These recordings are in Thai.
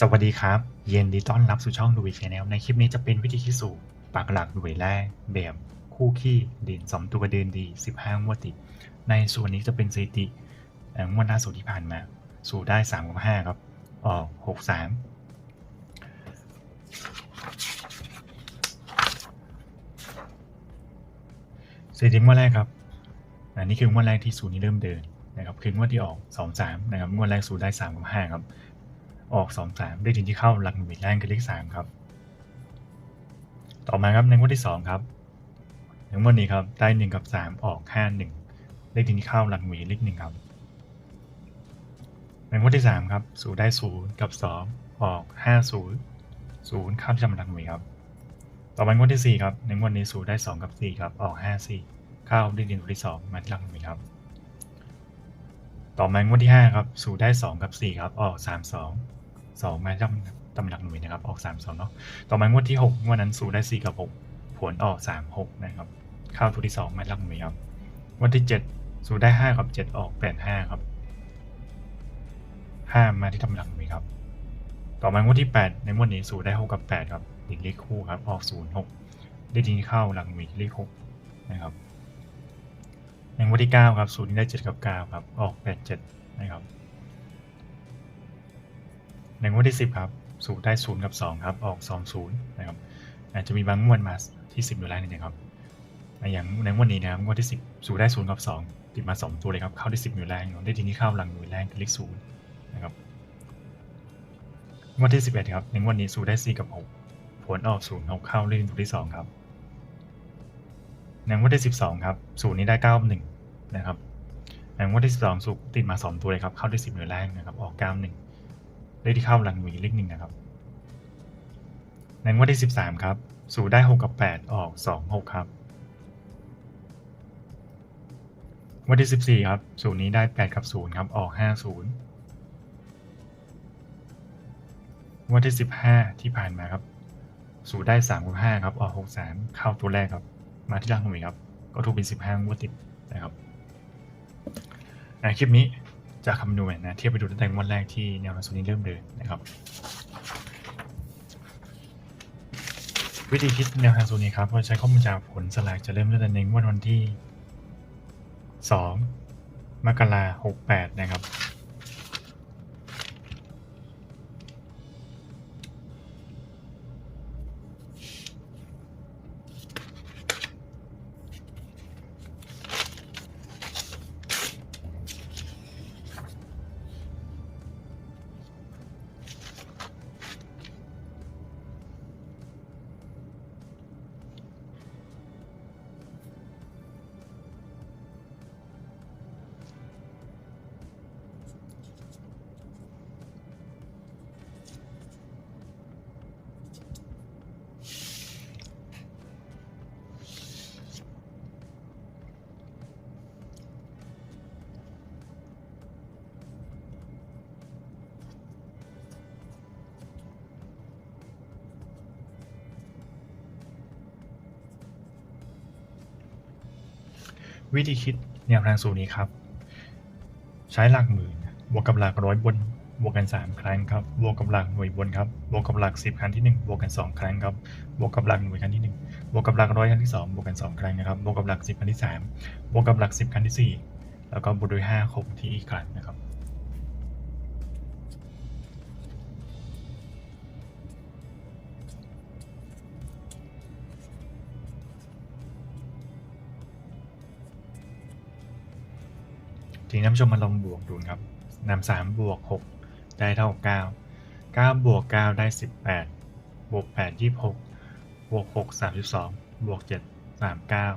สวัสดีครับ เย็นดีต้อนรับสู่ช่องดูวีชแนลในคลิปนี้จะเป็นวิธีคิดสูตรปากหลักหน่วยแรก แบบคู่ขี้เด่นสองตัวเดินดี 15งวดติด ในส่วนนี้จะเป็นสถิติงวดล่าสุดที่ผ่านมา สู่ได้3กับ5ครับออก6 3สถิติงวดแรกครับอันนี้คืองวดแรกที่สูตรนี้เริ่มเดินนะครับคืองวดที่ออก 2 3นะครับงวดแรกสูตรได้3กับ5ครับ ออกสองสามได้ถึงที่เข้าหลักหน่วยแรกคือเลขสามครับ ต่อมาครับในงวดที่สองครับในงวดนี้ครับได้หนึ่งกับสามออกห้าหนึ่งได้ถึงที่เข้าหลักหน่วยเลขหนึ่งครับในงวดที่สามครับสูได้ศูนย์กับสองออกห้าศูนย์ศูนย์เข้าที่จำหลักหน่วยครับ ต่อมางวดที่สี่ครับ ในงวดนี้สูได้สองกับสี่ครับ ออกห้าสี่เข้าได้ถึงที่สองมาที่หลักหน่วยครับต่อมางวดที่ห้าครับ สูได้สองกับสี่ครับ ออกสาม สองสองมาตำตำหลักหน่วยนะครับ ออกสามสองเนาะต่อมางวดที่หกงวดนั้นสูได้สี่กับหกผลออกสามหกนะครับเข้าตัวที่สองมาหลักหน่วยครับวันที่เจ็ดสูได้ห้ากับเจ็ดออกแปดห้าครับห้ามาที่ตำหลักหน่วยครับ ต่อมางวดที่แปดในงวดนี้สูได้หกกับแปดครับหลีกเลขคู่ครับออกศูนย์หกได้ทีเข้าหลักหน่วยเลขหกนะครับในงวดที่เก้าครับสูได้เจ็ดกับเก้าครับออกแปดเจ็ดนะครับ ในงวดที่ 10 ครับสูตรได้ 0 กับ 2 ครับ ออก 2 0 นะครับอาจจะมีบางงวดมาที่ 10อยู่แล้วนี่นะครับอย่างในงวดนี้นะครับงวดที่ 10 สูตรได้ 0 กับ 2 ติดมา 2 ตัวเลยครับ เข้าที่10อยู่แรงได้ทีนี้เข้าหลังหน่วยแรงคือเลข0นะครับงวดที่ 11 ครับ ในงวดนี้สูตรได้ 4 กับ 6 ผลออก0 6เข้าเลขตัวที่ 2 ครับในงวดที่ 12 ครับสูตรนี้ได้9กับ1นะครับในงวดที่ 12 สูตรติดมา 2 ตัวเลยครับ เข้าที่10อยู่แรงนะครับ ออก 9 1 เลขที่เข้าหลังหน่วยเลขหนึ่งนะครับในงวดที่13ครับสูตรได้6กับ8ออก2 6ครับงวดที่14ครับสูตรนี้ได้8กับ0ครับออก5 0งวดที่15ที่ผ่านมาครับสูตรได้3กับ5ครับออก6 3เข้าตัวแรกครับ มาที่หลังหน่วยครับ ก็ถูกเป็น15งวดติดนะครับในคลิปนี้ จะคำนวณนะเทียบไปดูตั้งแต่วันแรกที่แนวโน้มนี้เริ่มเดินนะครับ วิธีคิดแนวทางสูตรนี้ครับก็ใช้ข้อมูลจากผลสลากจะเริ่มตั้งแต่ในงวดวันที่ 2 มกราหกแปดนะครับ วิธีคิดแนวทางสูตรนี้ครับ ใช้หลักหมื่นบวกกับหลักร้อยบนบวกกัน3ครั้งครับบวกกับหลักหน่วยบนครับบวกกับหลัก 10 ครั้งที่ 1 บวกกัน 2 ครั้งครับบวกกับหลักหน่วยครั้งที่ 1 บวกกับหลักร้อยครั้งที่ 2 บวกกัน 2 ครั้งนะครับบวกกับหลัก 10 ครั้งที่ 3 บวกกับหลัก 10 ครั้งที่ 4 แล้วก็บวกด้วย 5 ครบที่อีกครั้งนะครับ ทีนี้ท่านชมมาลองบวกดูครับนำสามบวกหกได้เท่ากับเก้าเก้าบวกเก้าได้สิบแปดบวกแปดยี่สิบหกบวกหกสามสิบสองบวกเจ็ดสามเก้า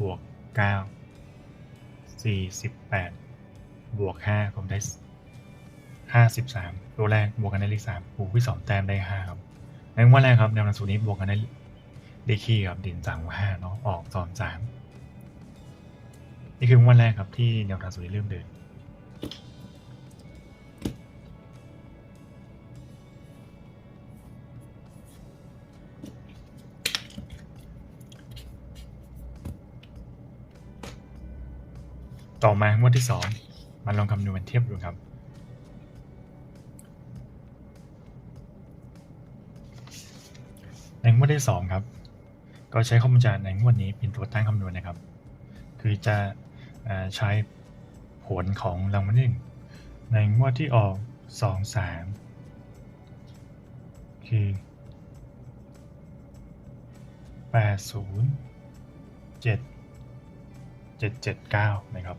บวกเก้าสี่สิบแปดบวกห้าผมได้ห้าสิบสามตัวแรกบวกกันได้เลขสามบวกที่สองแต้มได้ห้าครับในวันแรกครับแนวทางสูตรนี้บวกกันได้เลขคี่ครับดินสามกับห้าเนาะออกสองสาม นี่คือวันแรกครับที่แนวทางสุรเริ่มเดิน ต่อมางวดที่สองมันลองคำนวณเทียบดูครับในงวดที่สองครับ ก็ใช้ข้อมูลจากในงวดนี้เป็นตัวตั้งคำนวณนะครับ คือจะ ใช้ผลของรางวัลที่หนึ่งในงวดที่ออกสองสามคือแปดศูนย์เจ็ดเจ็ดเจ็ดเก้านะครับ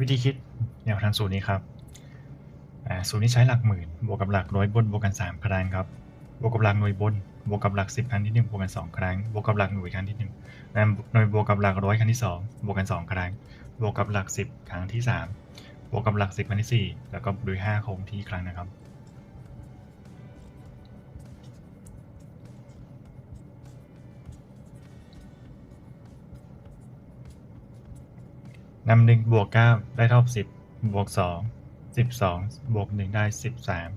วิธีคิดแนวทางสูตรนี้ครับสูตรนี้ใช้หลักหมื่นบวกกับหลักร้อยบนบวกกัน3ครั้งครับบวกกับหลักหน่วยบนบวกกับหลัก10ครั้งที่1บวกกัน2ครั้งบวกกับหลักหน่วยครั้งที่1และหน่วยบวกกับหลักร้อยครั้งที่2บวกกัน2ครั้งบวกกับหลัก10ครั้งที่3บวกกับหลัก10ครั้งที่4แล้วก็ด้วย5คงที่ครั้งนะครับ นำหนึ่งบวกเก้าได้เท่าสิบบวกสองสิบสองบวกหนึ่งได้สิบสาม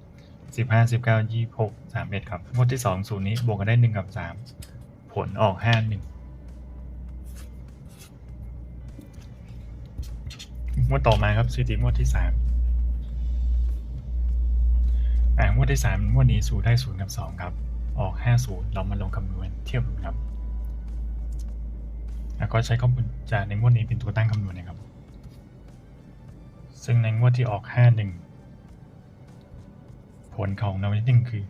สิบห้าสิบเก้ายี่หกสามเอ็ดครับงวดที่สองสูตรนี้บวกกันได้หนึ่งกับสามผลออกห้าหนึ่งงวดต่อมาครับสถิติงวดที่สามอ่างวดที่สามงวดนี้สูตรได้ศูนย์กับสองครับ ออกห้าศูนย์เรามาลงคำนวณเทียบดูครับ แล้วก็ใช้ข้อมูลจากในงวดนี้เป็นตัวตั้งคำนวณนะครับ ซึ่งในงวดที่ออก 51 ผลของนวัตหนึ่งคือ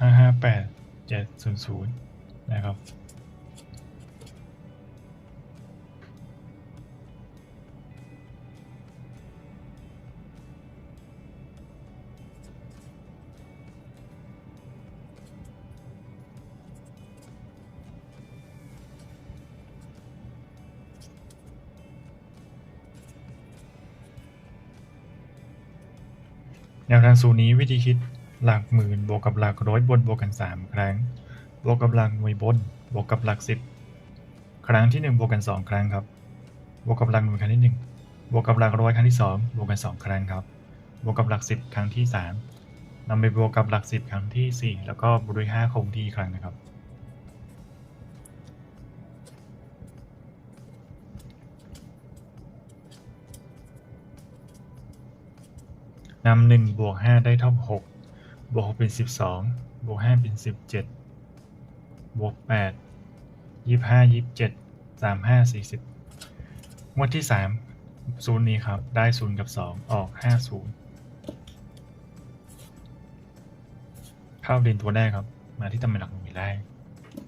558 700 นะครับ แนวทางสูตรนี้วิธีคิดหลักหมื่นบวกกับหลักร้อยบนบวกกัน 3 ครั้ง บวกกับหลักหน่วยบน บวกกับหลักสิบครั้งที่ 1 บวกกัน 2 ครั้งครับ บวกกับหลักหน่วยครั้งที่ 1 บวกกับหลักร้อยครั้งที่ 2 บวกกัน 2 ครั้งครับ บวกกับหลัก 10 ครั้งที่ 3นำไปบวกกับหลัก 10 ครั้งทีสี่4 แล้วก็บวกด้วย5คงที่ครั้งนะครับ นำหนึ่งบวกห้าได้เท่ากับหกบวกหกเป็นสิบสองบวกห้าเป็นสิบเจ็ดบวกแปดยี่ห้ายี่เจ็ดสามห้าสี่สิบงวดที่สามศูนย์นี้ครับ ได้ศูนย์กับสองออกห้าศูนย์เข้าเด่นตัวแรกครับ มาที่ตำแหน่งหลักหน่วยแรก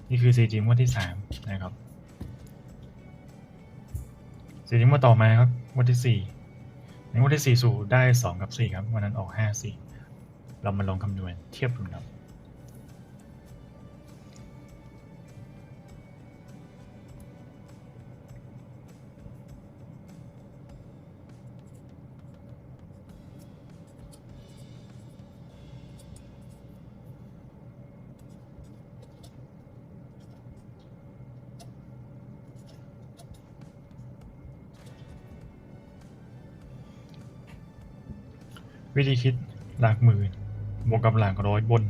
นี่คือซีจีงวดที่สามนะครับซีจีงวดต่อมาครับงวดที่สี่ ในงวดที่สี่สูได้สองกับสี่ครับวันนั้นออกห้าสี่เรามาลองคำนวณเทียบดูครับ วิธีคิดหลักหมื่นบวกกับหลักร้อยบน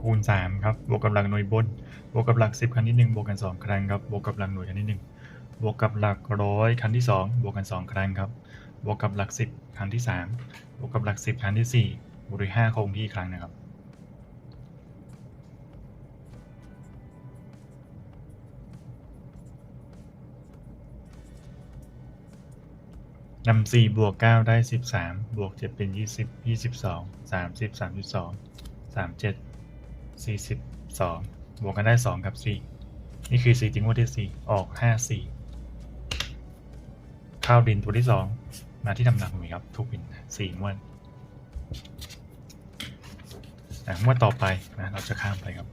คูณ 3 ครับบวกกับหลักหน่วยบน บวกกับหลัก 10 ครั้งที่ 1 บวกกัน 2 ครั้งครับบวกกับหลักหน่วยครั้งที่ 1 บวกกับหลักร้อยครั้งที่ 2 บวกกัน 2 ครั้งครับบวกกับหลัก 10 ครั้งที่ 3 บวกกับหลัก 10 ครั้งที่4บวกด้วย5คงที่ครั้งนะครับ นำสี่บวกเก้าได้สิบสามบวกเจ็ดเป็นยี่สิบยี่สิบสองสามสิบสามสิบสองสามเจ็ดสี่สิบสองบวกกันได้สองกับสี่นี่คือสี่จริงว่าที่สี่ออกห้าสี่ข้าวดินตัวที่สองมาที่ตำหนักหน่วยครับทุกบินสี่งวดอะงวดต่อไปนะเราจะข้ามไปครับ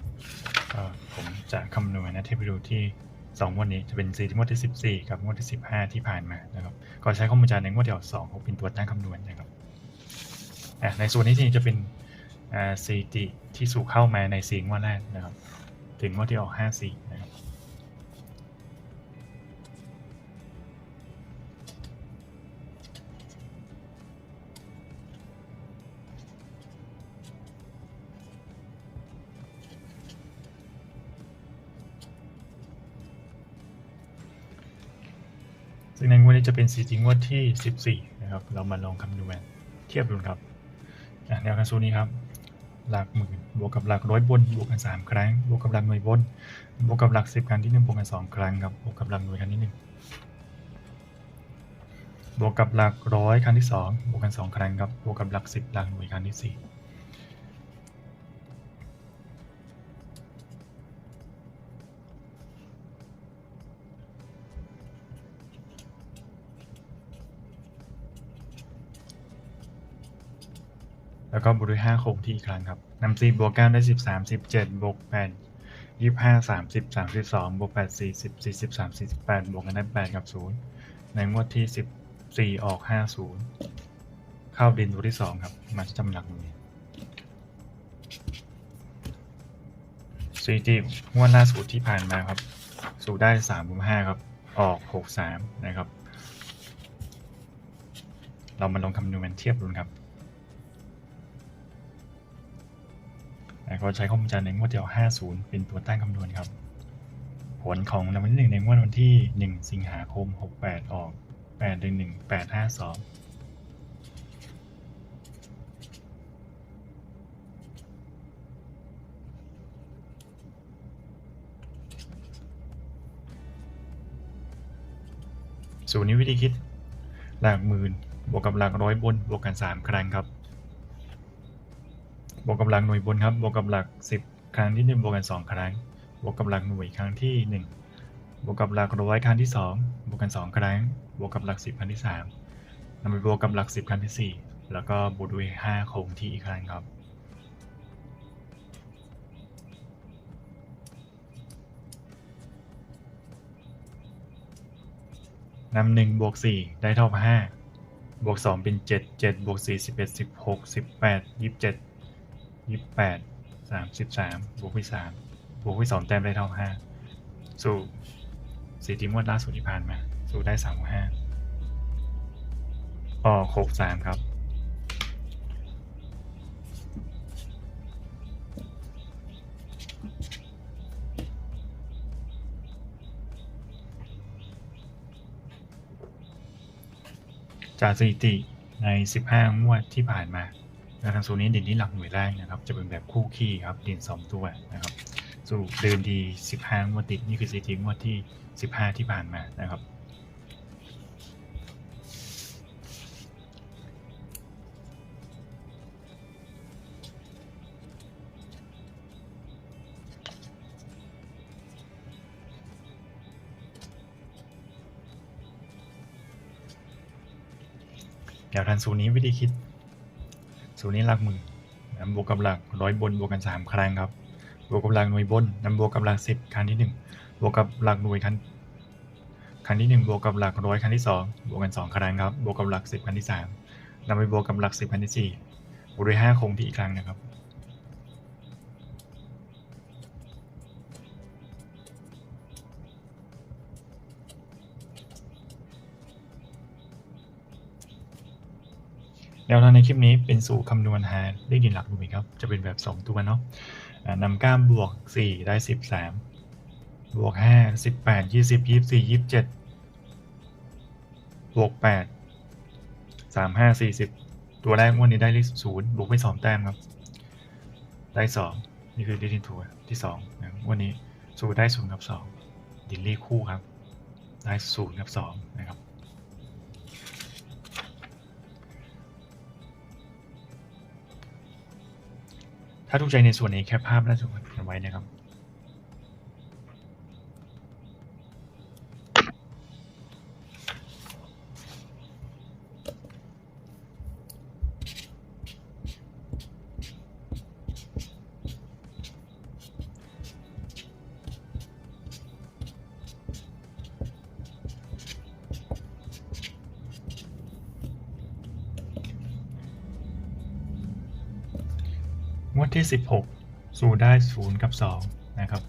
ก็ผมจะคำนวณนะเทพดูที่ สองงวดนี้จะเป็นซีที่งวดที่สิบสี่กับงวดที่สิบห้าที่ผ่านมานะครับก็ใช้ข้อมูลจากในงวดที่ออกสองเขาเป็นตัวตั้งคำนวณนะครับในส่วนนี้จริงจะเป็นสถิติที่สู่เข้ามาในสี่งวดแรกนะครับ ถึงงวดที่ออกห้าสี่นะครับ ซึ่งในงวดนี้จะเป็นสีจริงงวดที่ 14 นะครับ เรามาลองคำนวณเทียบดูครับแนวคันซูนี้ครับ หลักหมื่นบวกกับหลักร้อยบนบวกกัน 3 ครั้ง บวกกับหลักหน่วยบน บวกกับหลัก 10 ครั้งที่1บวกกัน 2 ครั้งครับ บวกกับหลักหน่วยครั้งที่1บวกกับหลักร้อยครั้งที่ 2 บวกกัน 2 ครั้งครับ บวกกับหลัก 10 หลักหน่วยครั้งที่ 4 แล้วก็บวกด้วย5คงที่อีกครั้งครับนำ4บวก9ได้ 13 17บวก8 25 30 32บวก8 40 43 48บวกกันได้8กับ 0 ในงวดที่ 14 ออก 50 เข้าดินตัวที่ 2 ครับ มาที่จำหลักมือสีจีงวดล่าสุดที่ผ่านมาครับ สู่ได้3บวก5ครับ ออก63นะครับ เรามาลองคำนวณเทียบดูนครับ แล้วก็ใช้ข้อมูลจากในงวดเดียว 50 เป็นตัวตั้งคำนวณครับ ผลของรางวัลที่หนึ่งในงวดวันที่ 1 สิงหาคม 68 ออก 8 1 1 8 5 2สูตรนี้วิธีคิด หลักหมื่นบวกกับหลักร้อยบนบวกกัน 3 ครั้งครับ วกกับหลักหน่วยบนครับ บวกกับหลัก 10 ครั้งที่ 1 บวกกัน 2 ครั้ง บวกกับหลักหน่วยครั้งที่ 1 บวกกับหลักร้อยครั้งที่ 2 บวกกัน 2 ครั้ง บวกกับหลัก 10 ครั้งที่3นำไปบวกกับหลัก 10 ครั้งที่ 4 แล้วก็บวกด้วย 5 คงที่อีกครั้งครับนำหนึ่งบวกสี่ได้เท่ากับห้าบวกสองเป็นเจ็ดเจ็ดบวกสี่สิบเอ็ดสิบหกสิบแปดยี่สิบเจ็ด ยี่สิบแปดสามสิบสามบวกไปสามบวกไปสองแต้มได้เท่าห้าสู่สี่ทีมวดล่าสุดที่ผ่านมา สู่ได้สามห้าออกหกสามครับจากสถิติใน 15 งวดที่ผ่านมา นวทางสูตรนี้เด่นที่หลักหน่วยแรกนะครับ จะเป็นแบบคู่ขี้ครับเด่น2 ตัวนะครับสรุปเดินดี 15งวดติดนี่คือสถิติงวดที่ 15 ที่ผ่านมานะครับแนวทางสูนี้วิธีคิด สูตรนี้หลักหมื่นนำบวกกับหลักร้อยบนบวกกัน 3 ครั้งครับ บวกกับหลักหน่วยบนนำบวกกับหลัก 10 ครั้งที่ 1 บวกกับหลักหน่วยครั้งครั้งที่ 1 บวกกับหลักร้อยครั้งที่ 2 บวกกัน 2 ครั้งครับ บวกกับหลัก 10 ครั้งที่ 3นำไปบวกกับหลัก 10 ครั้งที่4บวกด้วย5คงที่อีกครั้งนะครับ แนวทางในคลิปนี้เป็นสูตรคำนวณหาเลขด่นหลักหน่วยครับ จะเป็นแบบ 2 ตัวเนาะนำก้ามบวก 4 ได้ 13 บวก 5 18 20 24 27 บวก 8 35 40 ตัวแรกวันนี้ได้เลข0บวกไป2แต้มครับ ได้ 2 นี่คือเลขที่ถูกที่2นะงวันนี้สูตรได้0กับ 2 ดินเลขคู่ครับ ได้0กับ 2 ถ้าถูกใจในส่วนนี้แคปภาพและส่งกันไว้นะครับ ที่ 16สู่ได้ 0 กับ 2 นะครับ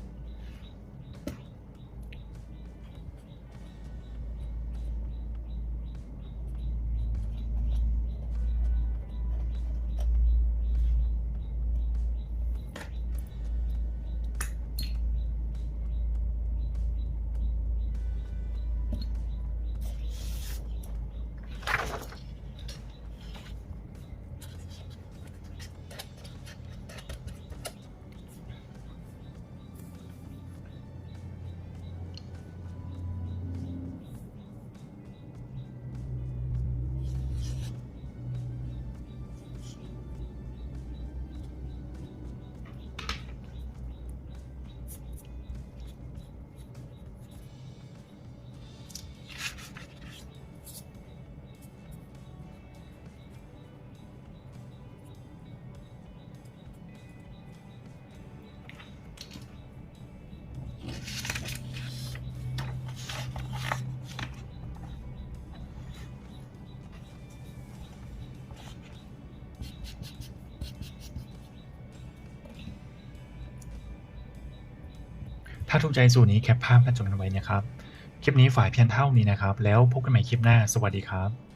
ถ้าถูกใจสูตรนี้แคปภาพมาจดกันไว้นะครับ คลิปนี้ฝ่ายเพียงเท่านี้นะครับ แล้วพบกันใหม่คลิปหน้า สวัสดีครับ